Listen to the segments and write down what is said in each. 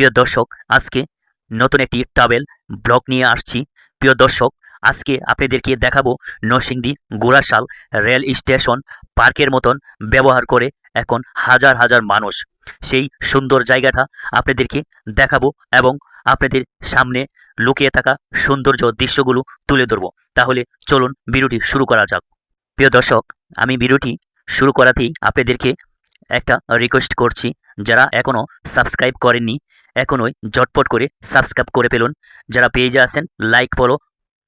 প্রিয় দর্শক, আজকে নতুন একটি ট্রাভেল ব্লগ নিয়ে আসছি। প্রিয় দর্শক, আজকে আপনাদেরকে দেখাবো নরসিংদী গোড়াশাল রেল স্টেশন পার্কের মতন ব্যবহার করে এখন হাজার হাজার মানুষ। সেই সুন্দর জায়গাটা আপনাদেরকে দেখাবো এবং আপনাদের সামনে লুকিয়ে থাকা সৌন্দর্য দৃশ্যগুলো তুলে ধরবো। তাহলে চলুন ভিডিওটি শুরু করা যাক। প্রিয় দর্শক, আমি ভিডিওটি শুরু করাতেই আপনাদেরকে একটা রিকোয়েস্ট করছি। যারা এখনও সাবস্ক্রাইব করেননি এখনই ঝটপট করে সাবস্ক্রাইব করে ফেলুন। যারা পেজে আছেন লাইক ফলো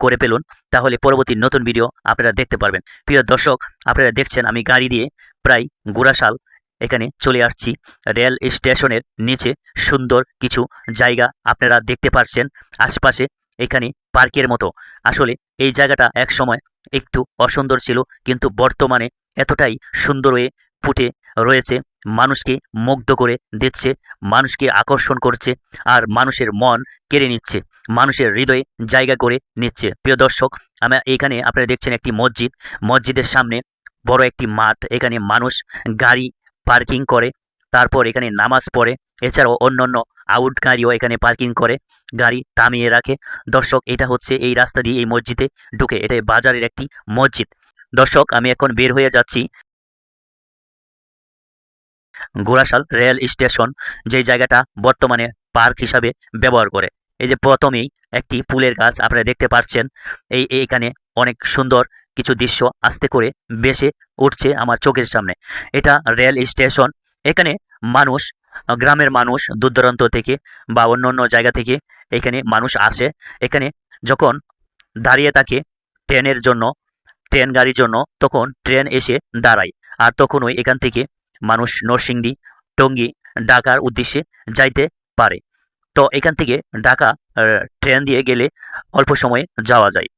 করে ফেলুন। তাহলে পরবর্তী নতুন ভিডিও আপনারা দেখতে পারবেন। প্রিয় দর্শক, আপনারা দেখছেন আমি গাড়ি দিয়ে প্রায় গোড়াশাল এখানে চলে আসছি। রেল স্টেশনের নিচে সুন্দর কিছু জায়গা আপনারা দেখতে পাচ্ছেন আশপাশে এখানে পার্কের মতো। আসলে এই জায়গাটা এক সময় একটু অসুন্দর ছিল, কিন্তু বর্তমানে এতটাই সুন্দর হয়ে ফুটে রয়েছে। মানুষকে মুগ্ধ করে দিচ্ছে, মানুষকে আকর্ষণ করছে আর মানুষের মন কেড়ে নিচ্ছে, মানুষের হৃদয়ে জায়গা করে নিচ্ছে। প্রিয় দর্শক, আমরা এখানে আপনারা দেখছেন একটি মসজিদ। মসজিদের সামনে বড় একটি মাঠ, এখানে মানুষ গাড়ি পার্কিং করে, তারপর এখানে নামাজ পড়ে, এছাড়াও অন্যান্য আউট গাড়িও এখানে পার্কিং করে, গাড়ি থামিয়ে রাখে। দর্শক, এটা হচ্ছে এই রাস্তা দিয়ে এই মসজিদে ঢুকে এটা বাজারের একটি মসজিদ। দর্শক, আমি এখন বের হয়ে যাচ্ছি গোড়াশাল রেল স্টেশন যে জায়গাটা বর্তমানে পার্ক হিসাবে ব্যবহার করে। এই যে প্রথমেই একটি ফুলের গাছ আপনারা দেখতে পাচ্ছেন। এই এখানে অনেক সুন্দর কিছু দৃশ্য আস্তে করে বেশে উঠছে আমার চোখের সামনে। এটা রেল স্টেশন। এখানে মানুষ, গ্রামের মানুষ দূর দূরান্ত থেকে বা অন্য অন্য জায়গা থেকে এখানে মানুষ আসে। এখানে যখন দাঁড়িয়ে থাকে ট্রেনের জন্য, ট্রেন গাড়ির জন্য, তখন ট্রেন এসে দাঁড়ায়। আর তখনই এখান থেকে মানুষ নরসিংদী, টঙ্গী, ঢাকার উদ্দেশ্যে যাইতে পারে। তো এখান থেকে ঢাকা ট্রেন দিয়ে গেলে অল্প সময়ে যাওয়া যায়।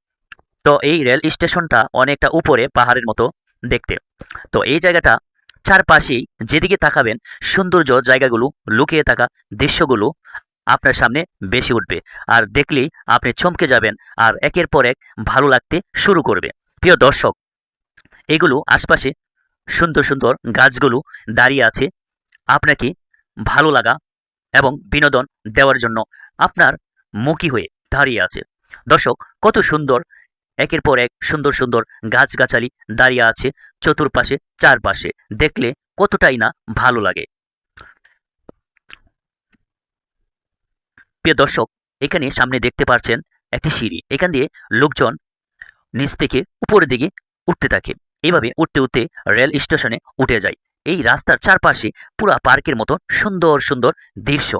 তো এই রেল স্টেশনটা অনেকটা উপরে, পাহাড়ের মতো দেখতে। তো এই জায়গাটা চারপাশেই যেদিকে তাকাবেন, সৌন্দর্য জায়গাগুলো, লুকিয়ে থাকা দৃশ্যগুলো আপনার সামনে বেশি উঠবে। আর দেখলেই আপনি চমকে যাবেন আর একের পর এক ভালো লাগতে শুরু করবে। প্রিয় দর্শক, এগুলো আশপাশে সুন্দর সুন্দর গাছগুলো দাঁড়িয়ে আছে। আপনাকে ভালো লাগা এবং বিনোদন দেওয়ার জন্য আপনার মুখী হয়ে দাঁড়িয়ে আছে। দর্শক, কত সুন্দর, একের পর এক সুন্দর সুন্দর গাছগাছালি দাঁড়িয়ে আছে চতুর্পাশে, চারপাশে। দেখলে কতটাই না ভালো লাগে। প্রিয় দর্শক, এখানে সামনে দেখতে পাচ্ছেন একটি সিঁড়ি। এখান দিয়ে লোকজন নিচ থেকে উপরের দিকে উঠতে থাকে। এইভাবে উঠতে উঠতে রেল স্টেশনে উঠে যায়। এই রাস্তার চারপাশে পুরা পার্কের মতো সুন্দর সুন্দর দৃশ্য।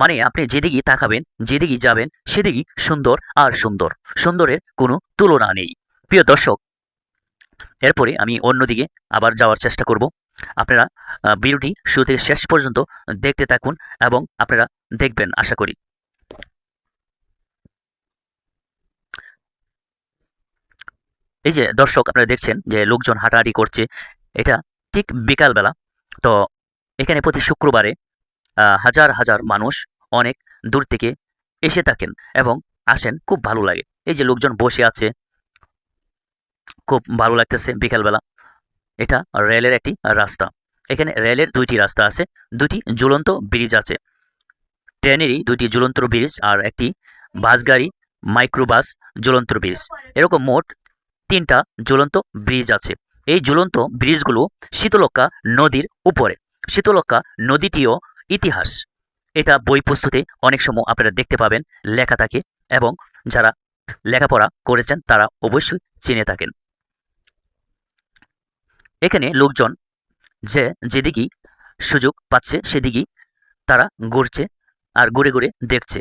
মানে আপনি যেদিকে তাকাবেন যেদিকে যাবেন, সেদিকেই সুন্দর আর সুন্দর। সুন্দরের কোনো তুলনা নেই। প্রিয় দর্শক, এরপরে আমি অন্যদিকে আবার যাওয়ার চেষ্টা করব। আপনারা ভিডিওটি শুরু থেকে শেষ পর্যন্ত দেখতে থাকুন এবং আপনারা দেখবেন, আশা করি। এই যে দর্শক আপনারা দেখছেন যে লোকজন হাঁটাহাঁটি করছে, এটা ঠিক বিকালবেলা। তো এখানে প্রতি শুক্রবারে হাজার হাজার মানুষ অনেক দূর থেকে এসে থাকেন এবং আসেন, খুব ভালো লাগে। এই যে লোকজন বসে আছে, খুব ভালো লাগতেছে বিকালবেলা। এটা রেলের একটি রাস্তা। এখানে রেলের দুইটি রাস্তা আছে, দুটি ঝুলন্ত ব্রিজ আছে। ট্রেনেরই দুইটি ঝুলন্ত ব্রিজ আর একটি বাস গাড়ি, মাইক্রোবাস, ঝুলন্ত ব্রিজ। এরকম মোট তিনটা জ্বলন্ত ব্রিজ আছে। এই ঝুলন্ত ব্রিজগুলো শীতলক্ষ্যা নদীর উপরে। শীতলক্ষ্যা নদীটিও ইতিহাস। এটা বই প্রস্তুতে অনেক সময় আপনারা দেখতে পাবেন, লেখা থাকে এবং যারা লেখাপড়া করেছেন তারা অবশ্যই চিনে থাকেন। এখানে লোকজন যে যেদিকেই সুযোগ পাচ্ছে সেদিকেই তারা ঘুরছে আর ঘুরে ঘুরে দেখছে।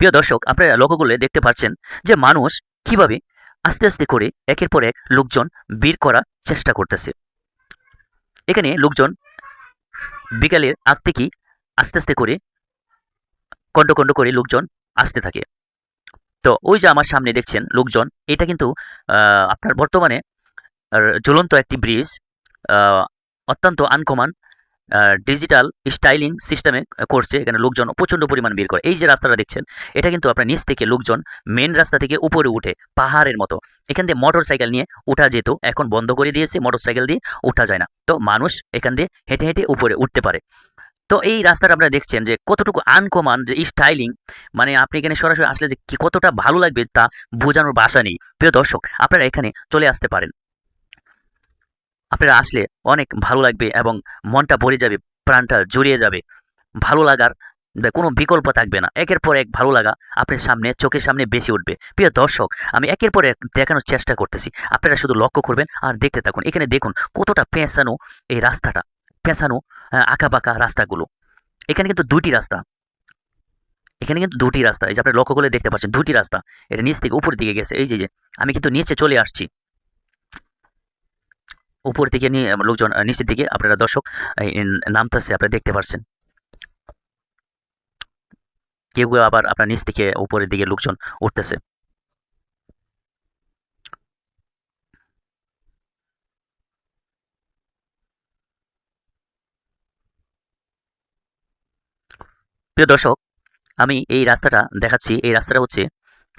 প্রিয় দর্শক, আপনারা লক্ষ্য করলে দেখতে পাচ্ছেন যে মানুষ কীভাবে আস্তে আস্তে করে একের পর এক লোকজন বের করার চেষ্টা করতেছে। এখানে লোকজন বিকালের আগ থেকেই আস্তে আস্তে করে কণ্ড কণ্ড করে লোকজন আসতে থাকে। তো ওই যে আমার সামনে দেখছেন লোকজন, এটা কিন্তু আপনার বর্তমানে আর ঝুলন্ত একটি ব্রিজ অত্যন্ত আনকমন ডিজিটাল স্টাইলিং সিস্টেমে করছে, এখানে লোকজন প্রচণ্ড পরিমাণ ভিড় করে। এই যে রাস্তাটা দেখছেন, এটা কিন্তু আপনার নিচ থেকে লোকজন মেন রাস্তা থেকে উপরে উঠে পাহাড়ের মতো। এখান দিয়ে মোটর সাইকেল নিয়ে উঠা যেত, এখন বন্ধ করে দিয়েছে মোটর সাইকেল দিয়ে উঠা যায় না। তো মানুষ এখান দিয়ে হেঁটে হেঁটে উপরে উঠতে পারে। তো এই রাস্তাটা আপনারা দেখছেন যে কতটুকু আনকমান যে স্টাইলিং মানে আপনি এখানে সরাসরি আসলে যে কতটা ভালো লাগবে তা বোঝানোর ভাষা নেই। প্রিয় দর্শক, আপনারা এখানে চলে আসতে পারেন। আপনারা আসলে অনেক ভালো লাগবে এবং মনটা ভরে যাবে, প্রাণটা জড়িয়ে যাবে। ভালো লাগার কোনো বিকল্প থাকবে না। একের পর এক ভালো লাগা আপনার সামনে, চোখের সামনে বেশি উঠবে। প্রিয় দর্শক, আমি একের পর এক দেখানোর চেষ্টা করতেছি। আপনারা শুধু লক্ষ্য করবেন আর দেখতে থাকুন। এখানে দেখুন কতটা পেঁচানো এই রাস্তাটা, পেঁচানো আঁকা বাঁকা রাস্তাগুলো। এখানে কিন্তু দুটি রাস্তা। এখানে কিন্তু দুটি রাস্তা। এই যে আপনি লক্ষ্য করলে দেখতে পাচ্ছেন দুটি রাস্তা। এটা নিচ থেকে উপর দিকে গেছে। এই যে যে, আমি কিন্তু নিচে চলে আসছি। উপর থেকে নিয়ে লোকজন নিচের দিকে, আপনারা দর্শক নামতেছে, আপনারা দেখতে পাচ্ছেন কেউ কেউ আবার আপনার নিচ থেকে উপরের দিকে লোকজন উঠতেছে। প্রিয় দর্শক, আমি এই রাস্তাটা দেখাচ্ছি। এই রাস্তাটা হচ্ছে,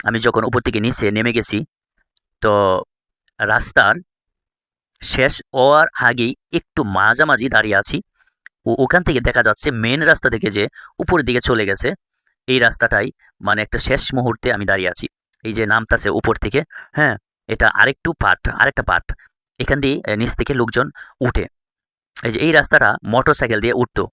আমি যখন উপর থেকে নিচে নেমে গেছি, তো রাস্তার শেষ হওয়ার আগেই একটু মাঝামাঝি দাঁড়িয়ে আছি। ও ওখান থেকে দেখা যাচ্ছে মেন রাস্তা থেকে যে উপরের দিকে চলে গেছে। এই রাস্তাটাই মানে একটা শেষ মুহূর্তে আমি দাঁড়িয়ে আছি। এই যে নামতাছে উপর থেকে হ্যাঁ এটা আরেকটু পার্ট আরেকটা পার্ট এখান দিয়ে নিচ থেকে লোকজন উঠে। এই যে এই রাস্তাটা মোটর সাইকেল দিয়ে উঠতো।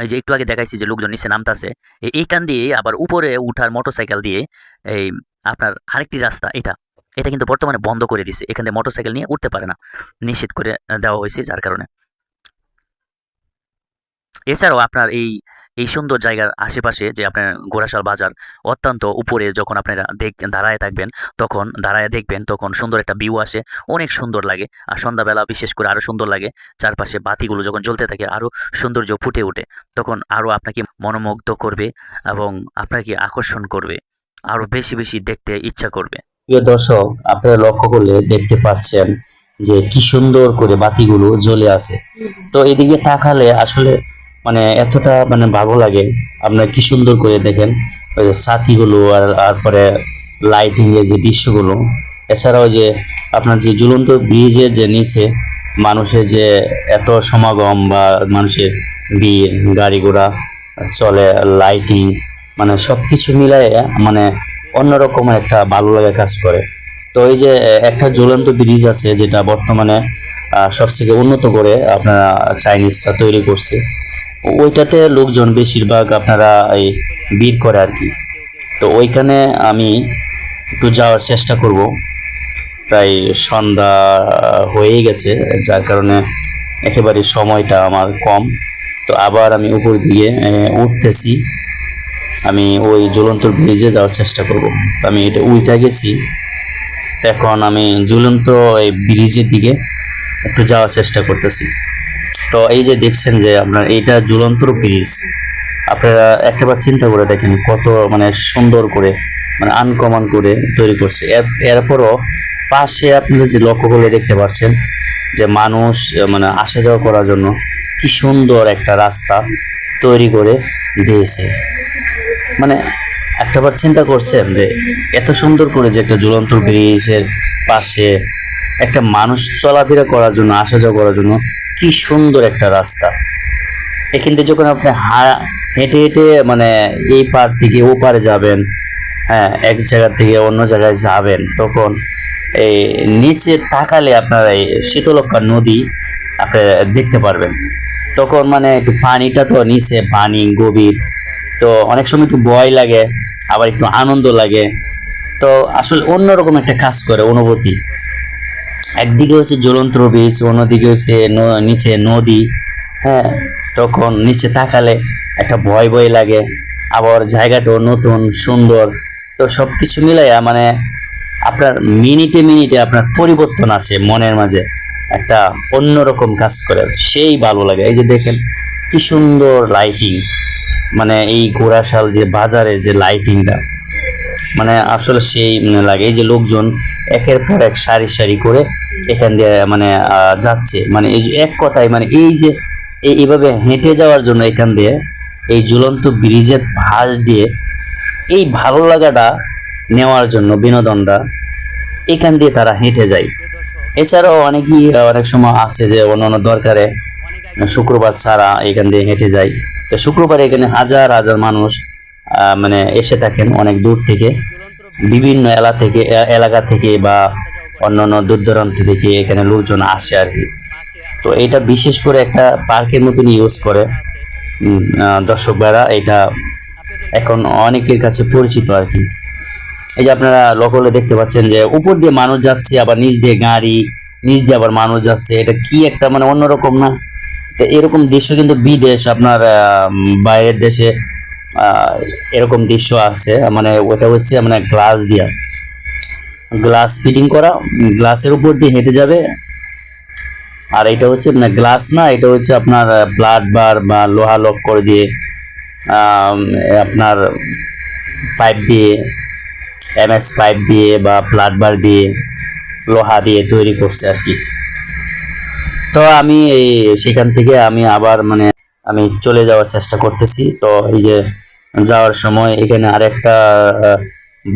এই যে একটু আগে দেখাইছি যে লোকজন নিচে নামতাছে। এই- এইখান দিয়ে আবার উপরে উঠার মোটর সাইকেল দিয়ে, এই, আপনার আরেকটি রাস্তা, এটা। এটা কিন্তু বর্তমানে বন্ধ করে দিছে। এখান দিয়ে মোটর সাইকেল নিয়ে উঠতে পারে না। নিষেধ করে দেওয়া হয়েছে যার কারণে। এছাড়াও আপনার এই এই সুন্দর জায়গার আশেপাশে যে আপনার গোড়াশাল বাজার, অত্যন্ত উপরে যখন আপনারা দেখ, দাঁড়ায় থাকবেন, তখন দাঁড়ায় দেখবেন, তখন সুন্দর একটা ভিউ আসে। অনেক সুন্দর লাগে। আর সন্ধ্যাবেলা বিশেষ করে আরও সুন্দর লাগে। চারপাশে বাতিগুলো যখন জ্বলতে থাকে আরও সৌন্দর্য ফুটে ওঠে। তখন আরও আপনাকে মনোমুগ্ধ করবে এবং আপনাকে আকর্ষণ করবে। আরও বেশি বেশি দেখতে ইচ্ছা করবে। প্রিয় দর্শক, আপনারা লক্ষ্য করলে দেখতে পাচ্ছেন যে কি সুন্দর করে বাতিগুলো জ্বলে আছে। তো এদিকে তাকালে আসলে মানে এতটা মানে ভালো লাগে। আপনারা কি সুন্দর করে দেখেন ওই যে সাথীগুলো আর তারপরে লাইটিং এর যে দৃশ্যগুলো। এছাড়াও যে আপনার যে ঝুলন্ত ব্রিজের যে নিচে মানুষের যে এত সমাগম বা মানুষের ভিড়, গাড়ি ঘোড়া, চলে লাইটিং মানে সবকিছু মিলায়ে মানে অন্যরকম একটা ভালো লাগা কাজ করে। তো এই যে একটা ঝুলন্ত ব্রিজ আছে যেটা বর্তমানে সবথেকে উন্নত করে আপনারা চাইনিজরা তৈরি করছে। ওইটাতে লোকজন বেশিরভাগ আপনারা এই ভিড় করে আর কি। তো ওইখানে আমি একটু যাওয়ার চেষ্টা করব। প্রায় সন্ধ্যা হয়েই গেছে, যার কারণে একেবারে সময়টা আমার কম। তো আবার আমি উপর দিয়ে উঠতেছি। আমি ওই ঝুলন্ত ব্রিজে যাওয়ার চেষ্টা করব। তো আমি এটা উইটা গেছি। এখন আমি ঝুলন্ত এই ব্রিজের দিকে একটু যাওয়ার চেষ্টা করতেছি। তো এই যে দেখছেন যে আপনার এইটা ঝুলন্ত ব্রিজ আপনারা একটাবার চিন্তা করে দেখেন কত মানে সুন্দর করে মানে আনকমন করে তৈরি করছে। এর- এরপরও পাশে আপনারা যে লক্ষ্য করলে দেখতে পাচ্ছেন যে মানুষ মানে আসা যাওয়া করার জন্য কি সুন্দর একটা রাস্তা তৈরি করে দিয়েছে। মানে একটাবার চিন্তা করছেন যে এত সুন্দর করে যে একটা ঝুলন্ত ব্রিজের পাশে একটা মানুষ চলাফেরা করার জন্য আসা যাওয়া করার জন্য কি সুন্দর একটা রাস্তা। এখান থেকে যখন আপনি হা- হেঁটে হেঁটে মানে এই পার থেকে ও পারে যাবেন হ্যাঁ এক জায়গা থেকে অন্য জায়গায় যাবেন, তখন এই নিচে তাকালে আপনার এই শীতলক্ষা নদী আপনি দেখতে পারবেন। তখন মানে একটু পানিটা তো নিচে, পানি, গভীর তো অনেক সময় একটু ভয় লাগে, আবার একটু আনন্দ লাগে। তো আসলে অন্যরকম একটা কাজ করে অনুভূতি। একদিকে হচ্ছে জ্বলন্ত বীজ, অন্যদিকে হচ্ছে নিচে নদী হ্যাঁ তখন নিচে তাকালে একটা ভয় ভয় লাগে। আবার জায়গাটাও নতুন, সুন্দর। তো সব কিছু মিলাইয়া মানে আপনার মিনিটে মিনিটে আপনার পরিবর্তন আসে মনের মাঝে। একটা অন্যরকম কাজ করে, সেই ভালো লাগে। এই যে দেখেন, কি সুন্দর লাইটিং মানে এই ঘোড়াশাল যে বাজারের যে লাইটিংটা মানে আসলে সেই মানে লাগে এই যে লোকজন একের পর এক সারি সারি করে এখান দিয়ে মানে যাচ্ছে। মানে এই এক কথায় মানে এই যে এই এইভাবে হেঁটে যাওয়ার জন্য এখান দিয়ে এই ঝুলন্ত ব্রিজের ভাঁজ দিয়ে এই ভালো লাগাটা নেওয়ার জন্য বিনোদনটা এখান দিয়ে তারা হেঁটে যায়। এছাড়াও অনেকেই, অনেক সময় আছে যে অন্য অন্য দরকারে, শুক্রবার ছাড়া এখান দিয়ে হেঁটে যায়। তো শুক্রবার এখানে হাজার হাজার মানুষ মানে এসে থাকেন অনেক দূর থেকে। বিভিন্ন এলা থেকে এলাকা থেকে বা অন্যান্য দূর দূরান্ত থেকে এখানে লোকজন আসে আর কি। তো এটা বিশেষ করে একটা পার্কের মতন ইউজ করে। দর্শক এটা এখন অনেকের কাছে পরিচিত আর কি। এই যে আপনারা লকলে দেখতে পাচ্ছেন যে উপর দিয়ে মানুষ যাচ্ছে, আবার নিচ দিয়ে গাড়ি, নিচ দিয়ে আবার মানুষ যাচ্ছে। এটা কি একটা মানে অন্যরকম না? তো এরকম দৃশ্য কিন্তু বিদেশ, আপনার বাইরের দেশে এরকম দৃশ্য আছে। মানে ওটা হচ্ছে মানে গ্লাস দিয়া। গ্লাস ফিটিং করা গ্লাসের উপর দিয়ে হেঁটে যাবে। আর এটা হচ্ছে মানে গ্লাস না, এটা হচ্ছে আপনার ব্লাড বার বা লোহা লক করে দিয়ে আপনার পাইপ দিয়ে এমএস পাইপ দিয়ে বা ব্লাড বার দিয়ে, লোহা দিয়ে তৈরি করছে আর কি। তো আমি এই সেখান থেকে আমি আবার মানে আমি চলে যাওয়ার চেষ্টা করতেছি। তো এই যে যাওয়ার সময় এখানে আরেকটা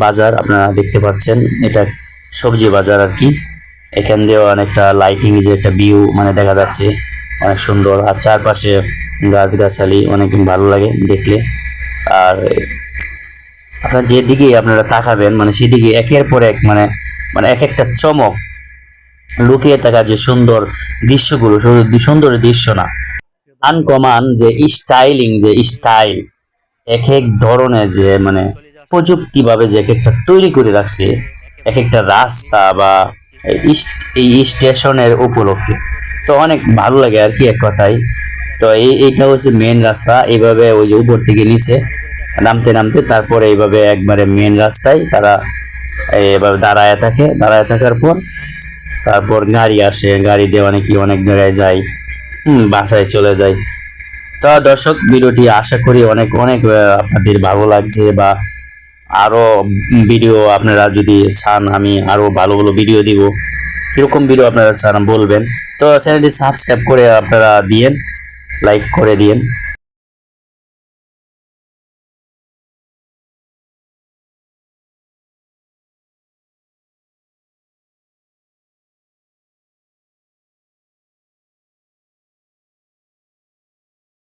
বাজার আপনারা দেখতে পাচ্ছেন। এটা সবজি বাজার আর কি। এখান দিয়েও অনেকটা লাইটিং যে একটা ভিউ মানে দেখা যাচ্ছে। অনেক সুন্দর। আর চারপাশে গাছগাছালি অনেক ভালো লাগে দেখলে। আর আপনার যেদিকে আপনারা তাকাবেন মানে সেদিকে একের পর এক মানে মানে এক একটা চমক লুকিয়ে থাকা যে সুন্দর দৃশ্যগুলো, শুধু সুন্দর দৃশ্য না, আনকমান যে স্টাইলিং, যে স্টাইল এক এক ধরনের যে মানে প্রযুক্তিভাবে যে এক একটা তৈরি করে রাখছে এক একটা রাস্তা বা এই স্টেশনের উপলক্ষে। তো অনেক ভালো লাগে আর কি এক কথায়। তো এই এইটা হচ্ছে মেন রাস্তা, এইভাবে ওই যে উপর থেকে নিচে নামতে নামতে, তারপরে এইভাবে একবারে মেন রাস্তায় তারা এভাবে দাঁড়ায় থাকে। দাঁড়ায় থাকার পর তারপর গাড়ি আসে, গাড়ি দিয়ে অনেকে অনেক জায়গায় যায় হুম, বাসায় চলে যায় তো দর্শক, ভিডিওটি আশা করি অনেক অনেক আপনাদের ভালো লাগছে বা আরও ভিডিও আপনারা যদি চান, আমি আরও ভালো ভালো ভিডিও দিব। কীরকম ভিডিও আপনারা চান বলবেন। তো চ্যানেলটি সাবস্ক্রাইব করে আপনারা দিয়েন, লাইক করে দিয়েন।